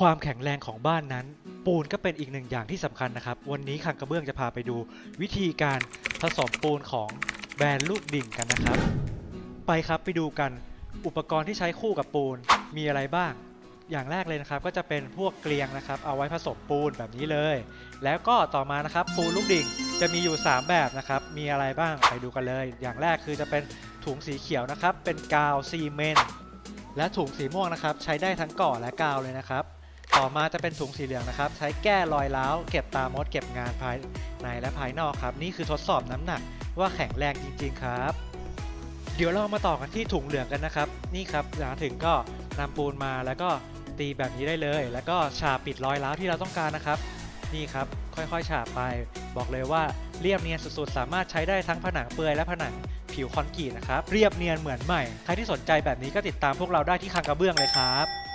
ความแข็งแรงของบ้านนั้น ปูนก็เป็นอีกหนึ่งอย่างที่สำคัญนะครับ วันนี้คังกระเบื้องจะพาไปดู วิธีการผสมปูนของแบรนด์ลูกดิ่งกันนะครับ ไปครับไปดูกันอุปกรณ์ที่ใช้คู่กับปูนมีอะไรบ้าง อย่างแรกเลยนะครับ ก็จะเป็นพวกเกลียงนะครับ เอาไว้ผสมปูนแบบนี้เลย แล้วก็ต่อมานะครับปูนลูกดิ่งจะมีอยู่ 3 แบบนะครับ มีอะไรบ้างไปดูกันเลย อย่างแรกคือจะเป็นถุงสีเขียวนะครับ เป็นกาวซีเมนต์และถุงสีม่วงนะครับ ใช้ได้ทั้งก่อและกาวเลยนะครับ ต่อมาจะเป็นถุงสีเหลืองนะครับ ใช้แก้รอยร้าวเก็บตามดเก็บงานภายในและภายนอกครับ นี่คือทดสอบน้ำหนักว่าแข็งแรงจริง ๆ ครับ เดี๋ยวเรามาต่อกันที่ถุงเหลืองกันนะครับ นี่ครับมาถึงก็นำปูนมาแล้วก็ตีแบบนี้ได้เลย แล้วก็ฉาบปิดรอยร้าวที่เราต้องการนะครับ นี่ครับค่อยๆฉาบไป บอกเลยว่าเรียบเนียนสุดๆ สามารถใช้ได้ทั้งผนังเปลือยและผนังผิวคอนกรีตนะครับ เรียบเนียนเหมือนใหม่ ใครที่สนใจแบบนี้ก็ติดตามพวกเราได้ที่คังกระเบื้องเลยครับ